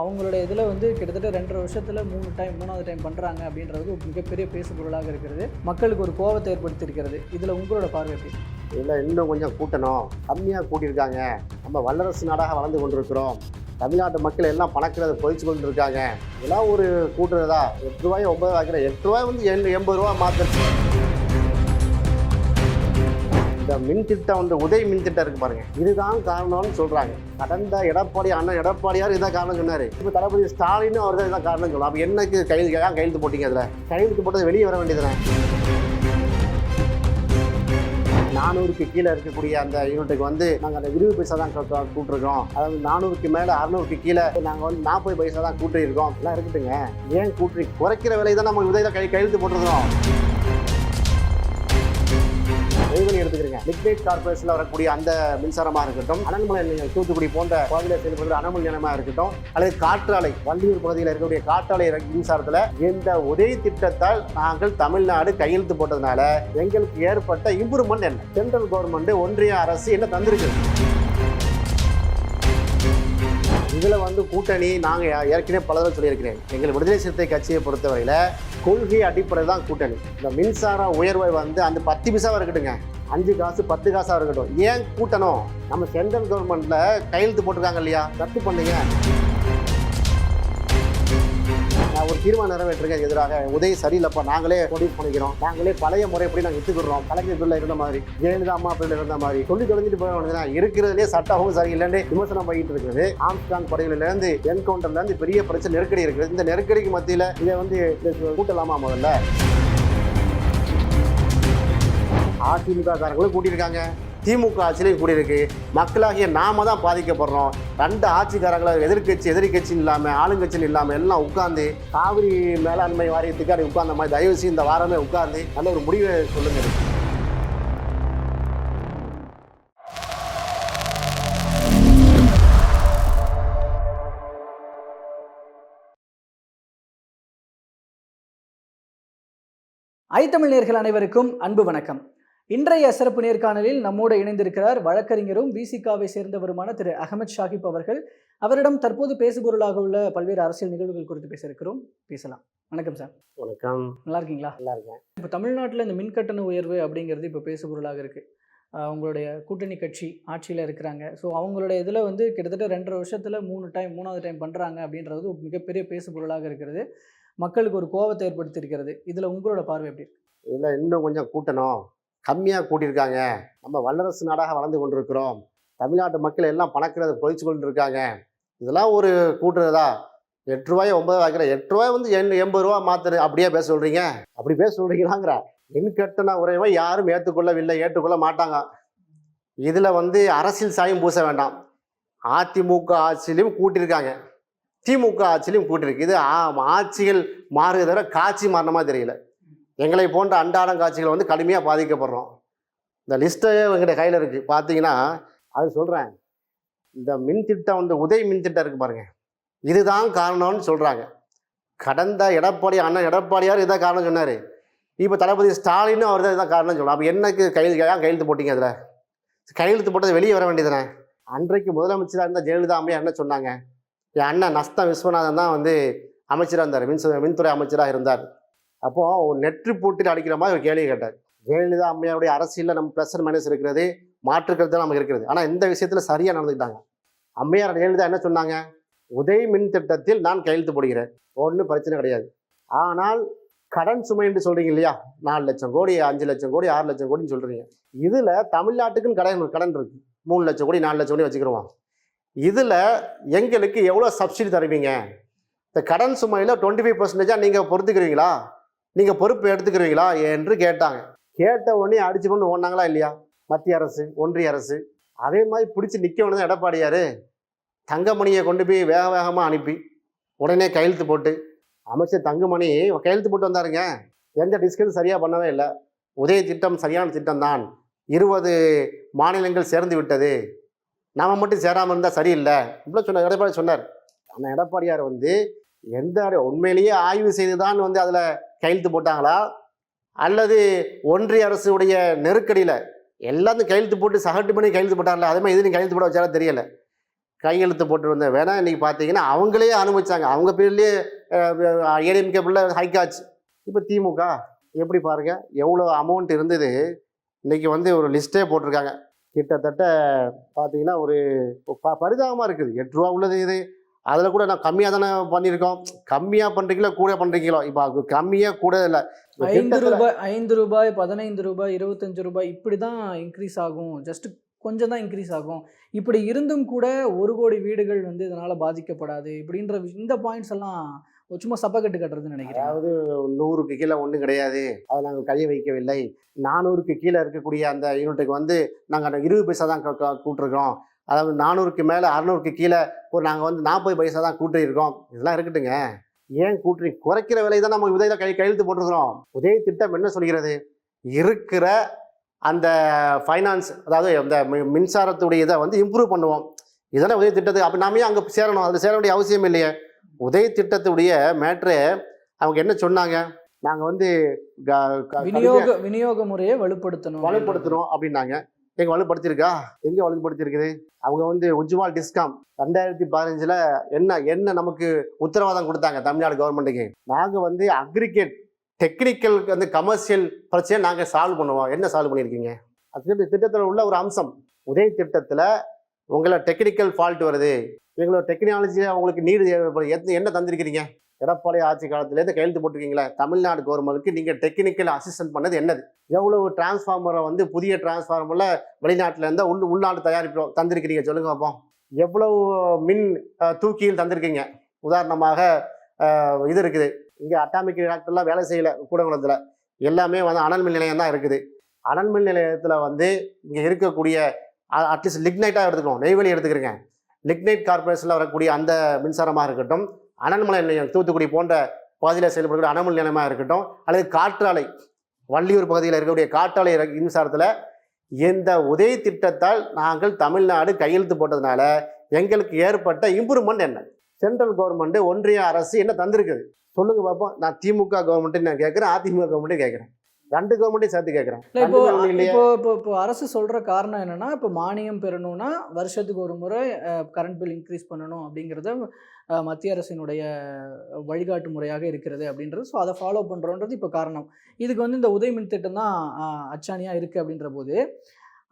அவங்களுடைய இதில் வந்து கிட்டத்தட்ட ரெண்டரை வருஷத்தில் மூணு டைம் மூணாவது டைம் பண்ணுறாங்க அப்படின்றது ஒரு மிகப்பெரிய பேசு பொருளாக இருக்கிறது. மக்களுக்கு ஒரு கோபத்தை ஏற்படுத்தியிருக்கிறது. இதில் உங்களோட பார்வை எப்படி? இல்லை இன்னும் கொஞ்சம் கூட்டணும். கம்மியாக கூட்டியிருக்காங்க நம்ம வல்லரசு நாடாக வளர்ந்து கொண்டிருக்கிறோம். தமிழ்நாட்டு மக்கள் எல்லாம் பணக்கிறத பொதிச்சு கொண்டு இருக்காங்க இதெல்லாம் ஒரு கூட்டுறதா? எட்டு ரூபாய் ஒன்பது ஆகிற எட்டு ரூபாய் வந்து எண் எண்பது ரூபா மாற்றுச்சு இந்த மின் திட்டம் வந்து உதய் மின் திட்டம் இருக்கு பாருங்க. இதுதான் காரணம்னு சொல்றாங்க. கடந்த எடப்பாடி அண்ணன் எடப்பாடியார் இதான் காரணம் சொன்னாரு. இப்போ தளபதி ஸ்டாலின் அவர் தான் இதான் காரணம் சொல்லலாம் அப்போ என்னக்கு கையில் ஏன் கையெழுத்து போட்டீங்க அதில்? கையெழுத்து போட்டது வெளியே வர வேண்டியதுதானே நானூறுக்கு கீழே இருக்கக்கூடிய அந்த யூனிட்டுக்கு வந்து நாங்கள் அந்த இருபது பைசா தான் கூட்டு- கூட்டிருக்கோம். அதாவது நானூறுக்கு மேலே அறுநூறுக்கு கீழே நாங்கள் வந்து நாற்பது பைசா தான் கூட்டிருக்கோம் எல்லாம் இருக்கட்டுங்க. ஏன் கூட்டி குறைக்கிற விலை தான் நம்ம இதை கை கையெழுத்து போட்டிருக்கிறோம். எடுத்துக்கிறீங்க. லிக்னைட் கார்பரேஷன்ல வரக்கூடிய அந்த மின்சாரமாக இருக்கட்டும் அனல்மலை நிலையம் தூத்துக்குடி போன்ற பகுதியில் செயல்படுற அனல் நிலையமாக இருக்கட்டும் அல்லது காற்றாலை வள்ளியூர் பகுதியில் இருக்கக்கூடிய காற்றாலை மின்சாரத்தில் இந்த உதவி திட்டத்தால் நாங்கள் தமிழ்நாடு கையெழுத்து போட்டதுனால எங்களுக்கு ஏற்பட்ட இம்ப்ரூவ்மெண்ட் என்ன? சென்ட்ரல் கவர்மெண்ட் ஒன்றிய அரசு என்ன தந்திருக்கு? இதில் வந்து கூட்டணி நாங்கள் ஏற்கனவே பல தடவை சொல்லியிருக்கிறேன். எங்கள் விடுதலை சிறுத்தை கட்சியை பொறுத்தவரையில் கொள்கை அடிப்படையில் தான் கூட்டணி. இந்த மின்சார உயர்வை வந்து அந்த பத்து பைசாவாக இருக்கட்டுங்க அஞ்சு காசு பத்து காசாக இருக்கட்டும். ஏன் கூட்டணும்? நம்ம சென்ட்ரல் கவர்மெண்ட்டில் கையெழுத்து போட்டிருக்காங்க இல்லையா? ரத்து பண்ணுங்க. ஒரு தீர்மானம் நிறைவேற்றுங்க எதிராக. உதவி சரியில்லைப்பா நாங்களே முடிவு பண்ணிக்கிறோம் நாங்களே பழைய முறைப்படி நாங்கள் எடுத்துக்கிறோம் கலைஞர் பிள்ளை இருந்த மாதிரி ஜெயலலிதா அம்மா பிள்ளை இருந்த மாதிரி சொல்லி தொலைஞ்சிட்டு போக வேண்டியதுனா இருக்கிறதுலே சட்டமும் சரியில்லைன்னு விமர்சனம் பண்ணிட்டு இருக்குது. ஆம்ஸ்டாங் படைகளிலிருந்து என்கவுண்டர்லேருந்து பெரிய பிரச்சனை நெருக்கடி இருக்குது. இந்த நெருக்கடிக்கு மத்தியில் இதை வந்து கூட்டலாமா முதல்ல? அதிமுக காரங்களும் கூட்டியிருக்காங்க. திமுக ஆட்சியிலையும் கூடியிருக்கு. மக்களாகிய நாம தான் பாதிக்கப்படுறோம். ரெண்டு ஆட்சிக்காரங்களை எதிர்க்கட்சி எதிர்கட்சின்னு இல்லாமல் ஆளுங்கட்சின்னு இல்லாமல் எல்லாம் உட்காந்து காவிரி மேலாண்மை வாரியத்துக்காக உட்கார்ந்த மாதிரி தயவு செய்து இந்த வாரமே உட்கார்ந்து நல்ல ஒரு முடிவை சொல்லுங்கள் ஐத்தமிழ் நேர்கள் அனைவருக்கும் அன்பு வணக்கம். இன்றைய சிறப்பு நேர்காணலில் நம்மோடு இணைந்திருக்கிறார் வழக்கறிஞரும் விசிகாவை சேர்ந்தவருமான திரு அகமது ஷாகிப் அவர்கள். அவரிடம் தற்போது பேசுபொருளாக உள்ள பல்வேறு அரசியல் நிகழ்வுகள் குறித்து பேச இருக்கிறோம் பேசலாம். வணக்கம் சார். வணக்கம். நல்லா இருக்கீங்களா? நல்லா இருக்கேன். இப்போ தமிழ்நாட்டில் இந்த மின்கட்டண உயர்வு அப்படிங்கிறது இப்போ பேசுபொருளாக இருக்குது உங்களுடைய கூட்டணி கட்சி ஆட்சியில் இருக்கிறாங்க. ஸோ அவங்களுடைய இதில் வந்து கிட்டத்தட்ட ரெண்டரை வருஷத்தில் மூணு டைம் மூணாவது டைம் பண்ணுறாங்க அப்படின்றது மிகப்பெரிய பேசுபொருளாக இருக்கிறது. மக்களுக்கு ஒரு கோபத்தை ஏற்படுத்தியிருக்கிறது. இதில் உங்களோட பார்வை எப்படி இருக்கு? இதில் இன்னும் கொஞ்சம் கூட்டணும். கம்மியாக கூட்டியிருக்காங்க. நம்ம வல்லரசு நாடாக வளர்ந்து கொண்டிருக்கிறோம். தமிழ்நாட்டு மக்கள் எல்லாம் பணக்கிறத பொழிச்சு கொண்டு இருக்காங்க இதெல்லாம் ஒரு கூட்டுறதா எட்டு ரூபாய் ஒன்பது வைக்கிற எட்டு ரூபாய் வந்து எண் எண்பது ரூபா மாத்துரு. அப்படியே பேச சொல்றீங்க? அப்படி பேச சொல்றீங்களாங்கிற? மின் கட்டண உரைவை யாரும் ஏற்றுக்கொள்ளவில்லை ஏற்றுக்கொள்ள மாட்டாங்க. இதில் வந்து அரசியல் சாயம் பூச வேண்டாம். அதிமுக ஆட்சியிலையும் கூட்டியிருக்காங்க. திமுக ஆட்சியிலையும் கூட்டியிருக்கு. இது ஆட்சிகள் மாறுகிறத காட்சி மாறின மாதிரி தெரியல. எங்களை போன்ற அன்றாடம் காட்சிகள் வந்து கடுமையாக பாதிக்கப்படுறோம். இந்த லிஸ்ட்டே எங்கிட்ட கையில் இருக்குது பார்த்தீங்கன்னா அது சொல்கிறேன் இந்த மின் திட்டம் வந்து உதய் மின் திட்டம் இருக்குது பாருங்கள் இதுதான் காரணம்னு சொல்கிறாங்க கடந்த எடப்பாடி அண்ணன் எடப்பாடியார் இதான் காரணம் சொன்னார். இப்போ தளபதி ஸ்டாலினும் அவர் தான் இதான் காரணம் சொல்லலாம் அப்போ என்னக்கு கையில் ஏன் கையெழுத்து போட்டீங்க அதில்? கையெழுத்து போட்டது வெளியே வர வேண்டியதுனே அன்றைக்கு முதலமைச்சராக இருந்த ஜெயலலிதா அம்மையார் என்ன சொன்னாங்க? என் அண்ணன் நஸ்தா விஸ்வநாதன் தான் வந்து அமைச்சராக இருந்தார். மின் மின்துறை அமைச்சராக இருந்தார். அப்போது ஒரு நெற்றி போட்டு அடிக்கிற மாதிரி ஒரு கேள்வி கேட்டார். ஜெயலலிதா அம்மையாருடைய அரசியலில் நம்ம ப்ளஸ் அண்ட் மைனஸ் இருக்கிறது மாற்றுக்கிறது நமக்கு இருக்கிறது ஆனால் இந்த விஷயத்தில் சரியாக நடந்துக்கிட்டாங்க. அம்மையார் ஜெயலலிதா என்ன சொன்னாங்க? உதய் மின் திட்டத்தில் நான் கையெழுத்து போடுகிறேன். ஒன்றும் பிரச்சனை கிடையாது. ஆனால் கடன் சுமை என்று சொல்கிறீங்க இல்லையா? நாலு லட்சம் கோடி அஞ்சு லட்சம் கோடி ஆறு லட்சம் கோடின்னு சொல்கிறீங்க இதில் தமிழ்நாட்டுக்குன்னு கடன் கடன் இருக்குது மூணு லட்சம் கோடி நாலு லட்சம் கோடி வச்சுக்கிறோம்? இதில் எங்களுக்கு எவ்வளோ சப்சிடி தருவீங்க? இந்த கடன் சுமையில் டுவெண்ட்டி ஃபைவ் பர்சன்டேஜாக நீங்கள் பொறுத்துக்கிறீங்களா? நீங்கள் பொறுப்பு எடுத்துக்கிறீங்களா என்று கேட்டாங்க. கேட்ட உடனே அடிச்சு கொண்டு ஓடினாங்களா இல்லையா? மத்திய அரசு ஒன்றிய அரசு. அதே மாதிரி பிடிச்சி நிற்க வேண்டியது எடப்பாடியார். தங்கமணியை கொண்டு போய் வேக வேகமாக அனுப்பி உடனே கையெழுத்து போட்டு அமைச்சர் தங்கமணி கையெழுத்து போட்டு வந்தாருங்க. எந்த டிஸ்கஸ் சரியாக பண்ணவே இல்லை. உதய திட்டம் சரியான திட்டம் தான். இருபது மாநிலங்கள் சேர்ந்து விட்டது. நாம மட்டும் சேராமல் இருந்தால் சரியில்லை. இவ்வளோ சொன்னார். எடப்பாடி சொன்னார். ஆனால் எடப்பாடியார் வந்து எந்த உண்மையிலேயே ஆய்வு செய்து தான் வந்து அதில் கையெழுத்து போட்டாங்களா? அல்லது ஒன்றிய அரசுடைய நெருக்கடியில் எல்லாத்தையும் கையெழுத்து போட்டு சகட்டு பண்ணி கையெழுத்து போட்டாங்களா? அதே மாதிரி எதுலையும் கையெழுத்து போட வச்சாலும் தெரியல. கையெழுத்து போட்டு வந்தேன். வேணா இன்னைக்கு பார்த்தீங்கன்னா அவங்களே அனுமதிச்சாங்க. அவங்க பேர்லேயே ஏடிஎம்கே பிள்ளை ஹைக்காச்சு இப்போ திமுக எப்படி பாருங்கள் எவ்வளோ அமௌண்ட் இருந்தது? இன்றைக்கி வந்து ஒரு லிஸ்ட்டே போட்டிருக்காங்க. கிட்டத்தட்ட பார்த்தீங்கன்னா ஒரு ப பரிதாபமாக இருக்குது. எட்டு ரூபா உள்ளது இது. அதில் கூட நான் கம்மியாக தானே பண்ணியிருக்கோம். கம்மியாக பண்ணுறீங்களோ கூட பண்ணுறீங்களோ இப்போ கம்மியாக கூட இல்லை. ஐந்து ரூபாய் ஐந்து ரூபாய் பதினைந்து ரூபாய் இருபத்தஞ்சு ரூபாய் இப்படி தான் இன்க்ரீஸ் ஆகும். ஜஸ்ட் கொஞ்சம் தான் இன்க்ரீஸ் ஆகும். இப்படி இருந்தும் கூட ஒரு கோடி வீடுகள் வந்து இதனால பாதிக்கப்படாது. இப்படின்ற இந்த பாயிண்ட்ஸ் எல்லாம் சும்மா சப்பக்கட்டு கட்டுறதுன்னு நினைக்கிறேன் அதாவது நூறுக்கு கீழே ஒன்றும் கிடையாது. அதை நாங்கள் கையை வைக்கவில்லை. நானூறுக்கு கீழே இருக்கக்கூடிய அந்த யூனிட்டுக்கு வந்து நாங்கள் அந்த இருபது பைசா தான் கூட்டிருக்கோம் அதாவது நானூறுக்கு மேலே அறநூறுக்கு கீழே ஒரு நாங்கள் வந்து நாற்பது பைசா தான் கூட்டியிருக்கோம். இதெல்லாம் இருக்கட்டுங்க. ஏன் கூட்டி குறைக்கிற விலை தான் நம்ம உதய கை கையெழுத்து போட்டிருக்கிறோம். உதய திட்டம் என்ன சொல்கிறது? இருக்கிற அந்த ஃபைனான்ஸ் அதாவது அந்த மின்சாரத்துடைய இதை வந்து இம்ப்ரூவ் பண்ணுவோம். இதெல்லாம் உதய திட்டத்துக்கு அப்போ நாமே அங்கே சேரணும்? அதில் சேர வேண்டிய அவசியம் இல்லையே. உதய திட்டத்துடைய மேட்ரு அவங்க என்ன சொன்னாங்க? நாங்கள் வந்து விநியோக விநியோக முறையை வலுப்படுத்தணும். வலுப்படுத்தணும் அப்படின்னாங்க. எங்க வலுப்படுத்தியிருக்கா? எங்க வலுப்படுத்தியிருக்குது? அவங்க வந்து உஜ்வால் டிஸ்காம் ரெண்டாயிரத்தி பதினஞ்சுல என்ன என்ன நமக்கு உத்தரவாதம் கொடுத்தாங்க தமிழ்நாடு கவர்மெண்ட்டுக்கு? நாங்க வந்து அக்ரிகேட் டெக்னிக்கல் வந்து கமர்ஷியல் பிரச்சனை நாங்க சால்வ் பண்ணுவோம். என்ன சால்வ் பண்ணியிருக்கீங்க? அது திட்டத்தில் உள்ள ஒரு அம்சம். உதய திட்டத்துல உங்களை டெக்னிக்கல் ஃபால்ட் வருது. எங்களோட டெக்னாலஜியை அவங்களுக்கு நீடு தேவைப்படும் என்ன தந்திருக்கிறீங்க? எடப்பாடி ஆட்சி காலத்துலேருந்து கையெழுத்து போட்டிருக்கீங்களா தமிழ்நாடு கவர்மெண்ட்டுக்கு நீங்கள் டெக்னிக்கல் அசிஸ்டன்ட் பண்ணது என்னது? எவ்வளவு டிரான்ஸ்ஃபார்மரை வந்து புதிய டிரான்ஸ்ஃபார்மரில் வெளிநாட்டில் இருந்தால் உள் உள்நாட்டு தயாரிப்பு தந்திருக்கிறீங்க சொல்லுங்க பார்ப்போம் எவ்வளவு மின் தூக்கியில் தந்திருக்கீங்க? உதாரணமாக இது இருக்குது. இங்கே அட்டாமிக் ரியாக்டர்லாம் வேலை செய்யலை கூடங்குளத்தில். எல்லாமே வந்து அனல் மின் நிலையம் தான் இருக்குது. அனல் மின் நிலையத்தில் வந்து இங்கே இருக்கக்கூடிய அட்லீஸ்ட் லிக்னைட்டாக எடுத்துக்கணும். நெய்வேலி எடுத்துக்கிறேங்க. லிக்னைட் கார்பரேஷனில் வரக்கூடிய அந்த மின்சாரமாக இருக்கட்டும் அனல்மலை நிலையம் தூத்துக்குடி போன்ற பகுதியில் செயல்படக்கூடிய அனல்மலை நிலையமாக இருக்கட்டும் அல்லது காற்றாலை வள்ளியூர் பகுதியில் இருக்கக்கூடிய காற்றாலை மின்சாரத்தில் இந்த உதவி திட்டத்தால் நாங்கள் தமிழ்நாடு கையெழுத்து போட்டதுனால எங்களுக்கு ஏற்பட்ட இம்ப்ரூவ்மெண்ட் என்ன? சென்ட்ரல் கவர்மெண்ட்டு ஒன்றிய அரசு என்ன தந்திருக்குது? சொல்லுங்க பார்ப்போம் நான் திமுக கவர்மெண்ட்டு நான் கேட்குறேன் அதிமுக கவர்மெண்ட்டும் கேட்குறேன் ரெண்டு கவர்மெண்ட்டையும் சேர்த்து கேட்குறேன் இப்போ இப்போ இப்போ இப்போ அரசு சொல்ற காரணம் என்னன்னா இப்போ மானியம் பெறணும்னா வருஷத்துக்கு ஒரு முறை கரண்ட் பில் இன்க்ரீஸ் பண்ணணும் அப்படிங்கிறத மத்திய அரசினுடைய வழிகாட்டு முறையாக இருக்கிறது அப்படின்றது. ஸோ அதை ஃபாலோ பண்ணுறோன்றது இப்போ காரணம். இதுக்கு வந்து இந்த உதய மின் திட்டம் தான் அஹ், அச்சாணியா இருக்கு அப்படின்ற போது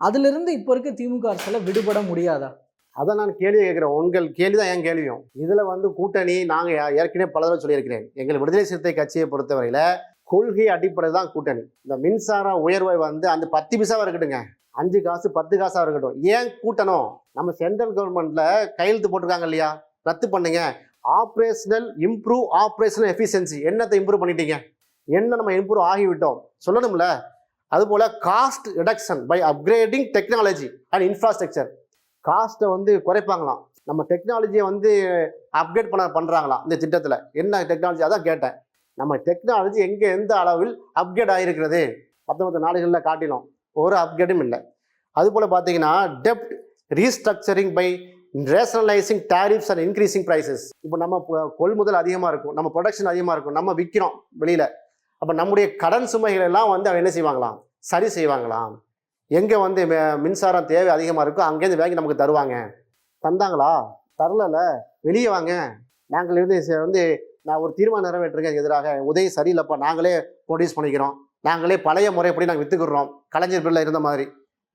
அதிலிருந்து இப்போ இருக்க திமுக அரசால விடுபட முடியாதா? அதை நான் கேள்வி கேட்குறேன் உங்கள் கேள்வி தான் என் கேள்வியும். இதில் வந்து கூட்டணி நாங்கள் ஏற்கனவே பல தடவை சொல்லியிருக்கிறேன். எங்கள் விடுதலை சிறுத்தை கட்சியை பொறுத்தவரையில் கொள்கை அடிப்படை தான் கூட்டணி. இந்த மின்சார உயர்வை வந்து அந்த பத்து பைசாவாக இருக்கட்டுங்க அஞ்சு காசு பத்து காசாக இருக்கட்டும். ஏன் கூட்டணும்? நம்ம சென்ட்ரல் கவர்மெண்ட்ல கையெழுத்து போட்டிருக்காங்க இல்லையா? ரத்து பண்ணுங்க. Operational improve operational efficiency. என்னத்தை இம்ப்ரூவ் பண்ணிட்டீங்க? என்ன நம்ம இம்ப்ரூவ் ஆகிவிட்டோம்? சொல்லணும்ல? அதுபோல் cost reduction by upgrading technology and infrastructure காஸ்ட்டை வந்து குறைப்பாங்களாம். நம்ம டெக்னாலஜியை வந்து அப்கிரேட் பண்ண பண்ணுறாங்களாம் இந்த திட்டத்தில். என்ன டெக்னாலஜி அதான் கேட்டேன். நம்ம டெக்னாலஜி எங்கே எந்த அளவில் அப்கிரேட் ஆகிருக்கிறது மற்ற மற்ற நாடுகளில் காட்டினோம். ஒரு அப்கிரேடும் இல்லை. அதுபோல் பார்த்தீங்கன்னா டெப்ட் restructuring by rationalising tariffs and increasing prices இப்போ நம்ம கொள்முதல் அதிகமாக இருக்கும். நம்ம ப்ரொடக்ஷன் அதிகமாக இருக்கும். நம்ம விற்கிறோம் வெளியில். அப்போ நம்முடைய கடன் சுமைகள் எல்லாம் வந்து அவங்க என்ன செய்வாங்களாம்? சரி செய்வாங்களாம். எங்கே வந்து மின்சாரம் தேவை அதிகமாக இருக்கோ அங்கேருந்து வாங்கி நமக்கு தருவாங்க. தந்தாங்களா? தரலல வெளியே வாங்க. நாங்கள் இருந்து வந்து நான் ஒரு தீர்மானம் நிறைவேற்றிருக்கேன் எதிராக. உதவி சரியில்லைப்பா நாங்களே ப்ரொடியூஸ் பண்ணிக்கிறோம். நாங்களே பழைய முறைப்படி நாங்கள் விற்றுக்குறோம் கலைஞர் பிள்ளை இருந்த மாதிரி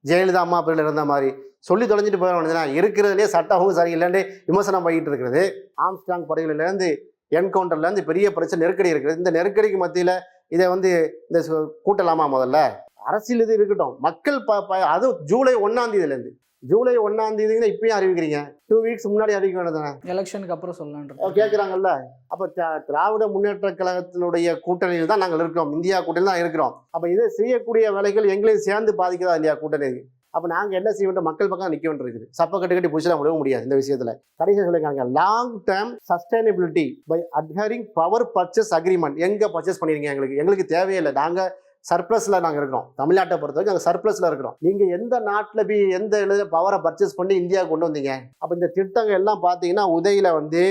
ஜெயலலிதா அம்மா பிள்ளை இருந்த மாதிரி. சொல்லி தொலைஞ்சிட்டு போயிட வேண்டியதுனா இருக்கிறதுலே சட்டமும் சரியில்லைன்னு விமர்சனம் பண்ணிட்டு இருக்கிறது. ஆம்ஸ்டாங் படைகளிலேருந்து என்கவுண்டர்லேருந்து பெரிய பிரச்சனை நெருக்கடி இருக்குது. இந்த நெருக்கடிக்கு மத்தியில் இதை வந்து இந்த கூட்டலாமா முதல்ல? அரசியல் இது இருக்கட்டும். மக்கள் ப ப- அதுவும் ஜூலை ஒன்றாம் தேதியிலேருந்து. ஜூலை ஒன்றாம் தேதிங்கன்னா இப்பயும் அறிவிக்கிறீங்க. டூ வீக்ஸ் முன்னாடி அறிவிக்க வேண்டியதானே எலெக்ஷனுக்கு அப்புறம் சொல்லலான்றது கேட்குறாங்கல்ல அப்போ திராவிட முன்னேற்ற கழகத்தினுடைய கூட்டணியில் தான் நாங்கள் இருக்கிறோம். இந்தியா கூட்டணியில் தான் இருக்கிறோம். அப்போ இதை செய்யக்கூடிய வேலைகள் எங்களையும் சேர்ந்து பாதிக்குதா இல்லையா கூட்டணி? அப்போ நாங்கள் என்ன செய்ய வேண்டும்? மக்கள் பக்கம் நிற்க வேண்டியிருக்குது சப்ப கட்டு கட்டி பிடிச்சிட முடியவும் முடியாது இந்த விஷயத்தில். கடைசியாக சொல்லியிருக்காங்க long term sustainability by adhering power purchase agreement எங்கே பர்ச்சேஸ் பண்ணிருக்கீங்க எங்களுக்கு? எங்களுக்கு தேவையே இல்லை. நாங்கள் சர்ப்ளஸில் நாங்கள் இருக்கிறோம். தமிழ்நாட்டை பொறுத்த வரைக்கும் நாங்கள் சர்ப்ளஸில் இருக்கிறோம். நீங்கள் எந்த நாட்டில் போய் எந்த எழுத பவரை பர்ச்சேஸ் பண்ணி இந்தியாவுக்கு கொண்டு வந்தீங்க? அப்போ இந்த திட்டங்கள் எல்லாம் பார்த்தீங்கன்னா உதயில வந்து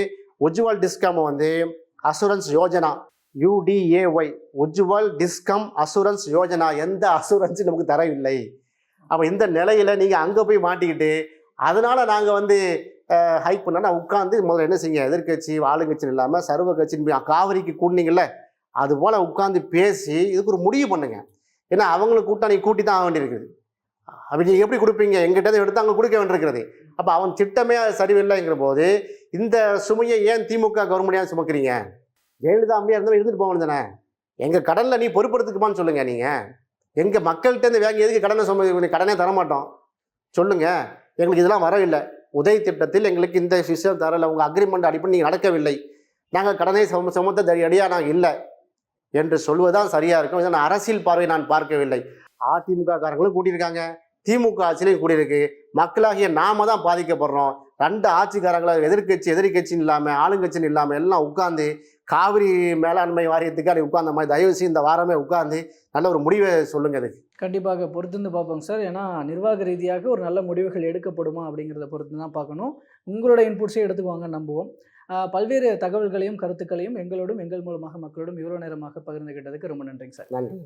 உஜ்வால் டிஸ்காம் வந்து assurance Yojana UDAY Ujwal DISCOM assurance Yojana எந்த அசூரன்ஸும் நமக்கு தரவில்லை. அப்போ இந்த நிலையில் நீங்கள் அங்கே போய் மாட்டிக்கிட்டு அதனால் நாங்கள் வந்து ஹைக் பண்ணா நான் உட்காந்து முதல்ல என்ன செய்யுங்க? எதிர்க்கட்சி ஆளுங்கட்சின்னு இல்லாமல் சர்வ கட்சின்னு காவிரிக்கு கூட்டினீங்கல்ல அது போல் உட்காந்து பேசி இதுக்கு ஒரு முடிவு பண்ணுங்க. ஏன்னா அவங்களுக்கு கூட்டணி கூட்டி தான் ஆக வேண்டியிருக்குது. அப்படி நீங்கள் எப்படி கொடுப்பீங்க? எங்கிட்ட எடுத்து அங்கே கொடுக்க வேண்டியிருக்கிறது. அப்போ அவன் திட்டமே சரியில்லைங்கிற போது இந்த சுமையை ஏன் திமுக கவர்மெண்டாக சுமக்கிறீங்க? ஜெயலலிதா அம்மையாக இருந்தால் இருந்துட்டு போக தானே? எங்கள் கடனில் நீ பொறுப்படுத்துக்குமான்னு சொல்லுங்கள் நீங்கள் எங்கள் மக்கள்கிட்ட இருந்து வேங்க எதுக்கு கடனை சும கடனே தர மாட்டோம் சொல்லுங்கள் எங்களுக்கு இதெல்லாம் வரவில்லை. உதவி திட்டத்தில் எங்களுக்கு இந்த விஷயம் தரலை. உங்கள் அக்ரிமெண்ட் அடிப்படை நீங்கள் நடக்கவில்லை. நாங்கள் கடனை சும சுமத்த அடியாக நாங்கள் இல்லை. என்று சொல்வதுதான் சரியாக இருக்கும். இதன் அரசியல் பார்வை நான் பார்க்கவில்லை. அதிமுக காரங்களும் கூட்டியிருக்காங்க திமுக ஆட்சியிலையும் கூடியிருக்கு. மக்களாகிய நாம தான் பாதிக்கப்படுறோம். ரெண்டு ஆட்சிக்காரங்கள எதிர்க்கட்சி எதிர்கட்சின்னு இல்லாமல் ஆளுங்கட்சின்னு இல்லாமல் எல்லாம் உட்காந்து காவிரி மேலாண்மை வாரியத்துக்கு அப்படி உட்கார்ந்த மாதிரி தயவு செய்து இந்த வாரமே உட்கார்ந்து நல்ல ஒரு முடிவை சொல்லுங்க அதுக்கு. கண்டிப்பாக பொறுத்திருந்து பார்ப்போங்க சார். ஏன்னா நிர்வாக ரீதியாக ஒரு நல்ல முடிவுகள் எடுக்கப்படுமா அப்படிங்கிறத பொறுத்து தான் பார்க்கணும் உங்களோட இன்புட்ஸே எடுத்துக்குவாங்க நம்புவோம். பல்வேறு தகவல்களையும் கருத்துக்களையும் எங்களோடும் எங்கள் மூலமாக மக்களோடும் இவ்வளோ நேரமாக பகிர்ந்துகிட்டதுக்கு ரொம்ப நன்றிங்க சார். நன்றி.